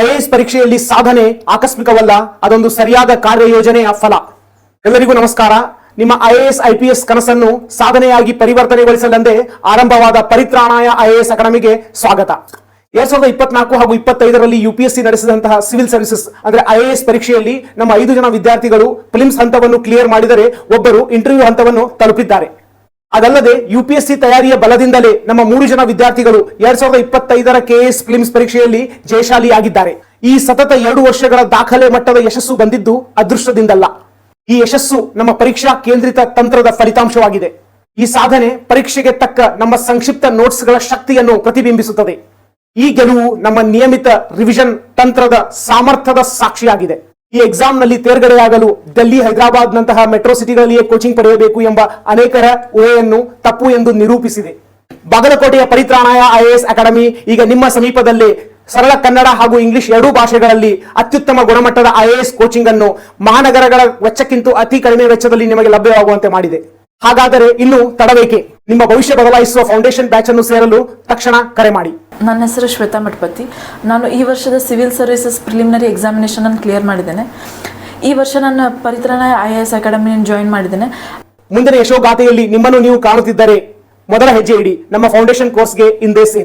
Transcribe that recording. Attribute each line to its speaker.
Speaker 1: IAS ಪರೀಕ್ಷೆಯಲ್ಲಿ ಸಾಧನೆ ಆಕಸ್ಮಿಕವಲ್ಲ, ಅದೊಂದು ಸರಿಯಾದ ಕಾರ್ಯಯೋಜನೆಯ ಫಲ. ಎಲ್ಲರಿಗೂ ನಮಸ್ಕಾರ. ನಿಮ್ಮ ಐಎಎಸ್ ಐಪಿಎಸ್ ಕನಸನ್ನು ಸಾಧನೆಯಾಗಿ ಪರಿವರ್ತನೆಗೊಳಿಸಲೆಂದೇ ಆರಂಭವಾದ ಪರಿತ್ರಾಣಾಯ ಐಎಎಸ್ ಅಕಾಡೆಮಿಗೆ ಸ್ವಾಗತ. ಎರಡ್ ಸಾವಿರದ ಇಪ್ಪತ್ನಾಲ್ಕು ಹಾಗೂ ಇಪ್ಪತ್ತೈದರಲ್ಲಿ ಯುಪಿಎಸ್ಸಿ ನಡೆಸಿದಂತಹ ಸಿವಿಲ್ ಸರ್ವಿಸಸ್, ಅಂದ್ರೆ ಐಎಎಸ್ ಪರೀಕ್ಷೆಯಲ್ಲಿ ನಮ್ಮ ಐದು ಜನ ವಿದ್ಯಾರ್ಥಿಗಳು ಫಿಲಿಮ್ಸ್ ಹಂತವನ್ನು ಕ್ಲಿಯರ್ ಮಾಡಿದರೆ ಒಬ್ಬರು ಇಂಟರ್ವ್ಯೂ ಹಂತವನ್ನು ತಲುಪಿದ್ದಾರೆ. ಅದಲ್ಲದೆ ಯುಪಿಎಸ್ಸಿ ತಯಾರಿಯ ಬಲದಿಂದಲೇ ನಮ್ಮ ಮೂರು ಜನ ವಿದ್ಯಾರ್ಥಿಗಳು ಎರಡ್ ಸಾವಿರದ ಇಪ್ಪತ್ತೈದರ ಕೆಎಸ್ ಫಿಲಿಮ್ಸ್ ಪರೀಕ್ಷೆಯಲ್ಲಿ ಜಯಶಾಲಿಯಾಗಿದ್ದಾರೆ. ಈ ಸತತ ಎರಡು ವರ್ಷಗಳ ದಾಖಲೆ ಮಟ್ಟದ ಯಶಸ್ಸು ಬಂದಿದ್ದು ಅದೃಷ್ಟದಿಂದಲ್ಲ. ಈ ಯಶಸ್ಸು ನಮ್ಮ ಪರೀಕ್ಷಾ ಕೇಂದ್ರಿತ ತಂತ್ರದ ಫಲಿತಾಂಶವಾಗಿದೆ. ಈ ಸಾಧನೆ ಪರೀಕ್ಷೆಗೆ ತಕ್ಕ ನಮ್ಮ ಸಂಕ್ಷಿಪ್ತ ನೋಟ್ಸ್ಗಳ ಶಕ್ತಿಯನ್ನು ಪ್ರತಿಬಿಂಬಿಸುತ್ತದೆ. ಈ ಗೆಲುವು ನಮ್ಮ ನಿಯಮಿತ ರಿವಿಷನ್ ತಂತ್ರದ ಸಾಮರ್ಥ್ಯದ ಸಾಕ್ಷಿಯಾಗಿದೆ. ಈ ಎಕ್ಸಾಮ್ನಲ್ಲಿ ತೇರ್ಗಡೆಯಾಗಲು ಡೆಲ್ಲಿ ಹೈದರಾಬಾದ್ ನಂತಹ ಮೆಟ್ರೋ ಸಿಟಿಗಳಲ್ಲಿಯೇ ಕೋಚಿಂಗ್ ಪಡೆಯಬೇಕು ಎಂಬ ಅನೇಕರ ಊಹೆಯನ್ನು ತಪ್ಪು ಎಂದು ನಿರೂಪಿಸಿದೆ. ಬಾಗಲಕೋಟೆಯ ಪರಿತ್ರಾಣಾಯ ಐಎಎಸ್ ಅಕಾಡೆಮಿ ಈಗ ನಿಮ್ಮ ಸಮೀಪದಲ್ಲೇ ಸರಳ ಕನ್ನಡ ಹಾಗೂ ಇಂಗ್ಲಿಷ್ ಎರಡೂ ಭಾಷೆಗಳಲ್ಲಿ ಅತ್ಯುತ್ತಮ ಗುಣಮಟ್ಟದ ಐಎಎಸ್ ಕೋಚಿಂಗ್ ಅನ್ನು ಮಹಾನಗರಗಳ ವೆಚ್ಚಕ್ಕಿಂತ ಅತಿ ಕಡಿಮೆ ವೆಚ್ಚದಲ್ಲಿ ನಿಮಗೆ ಲಭ್ಯವಾಗುವಂತೆ ಮಾಡಿದೆ. ಹಾಗಾದರೆ ಇನ್ನು ತಡಬೇಕೆ ನಿಮ್ಮ ಭವಿಷ್ಯ ಬದಲಾಯಿಸುವ ಫೌಂಡೇಶನ್ ಬ್ಯಾಚ್ ಅನ್ನು ಸೇರಲು ತಕ್ಷಣ ಕರೆ ಮಾಡಿ.
Speaker 2: ನನ್ನ ಹೆಸರು ಶ್ವೇತಾ ಮಠಪತಿ. ನಾನು ಈ ವರ್ಷದ ಸಿವಿಲ್ ಸರ್ವಿಸಸ್ ಪ್ರಿಲಿಮಿನರಿ ಎಕ್ಸಾಮಿನೇಷನ್ ಅನ್ನು ಕ್ಲಿಯರ್ ಮಾಡಿದ್ದೇನೆ. ಈ ವರ್ಷ ನನ್ನ ಪರಿತ್ರಣ ಐ ಎ ಎಸ್ ಅಕಾಡೆಮಿಯನ್ನು ಜಾಯಿನ್ ಮಾಡಿದ್ದೇನೆ.
Speaker 1: ಮುಂದಿನ ಯಶೋಗಾಥೆಯಲ್ಲಿ ನಿಮ್ಮನ್ನು ನೀವು ಕಾಣುತ್ತಿದ್ದರೆ ಮೊದಲ ಹೆಜ್ಜೆ ಇಡಿ. ನಮ್ಮ ಫೌಂಡೇಶನ್ ಕೋರ್ಸ್ಗೆ ಹಿಂದೆ ಸೇರಿ.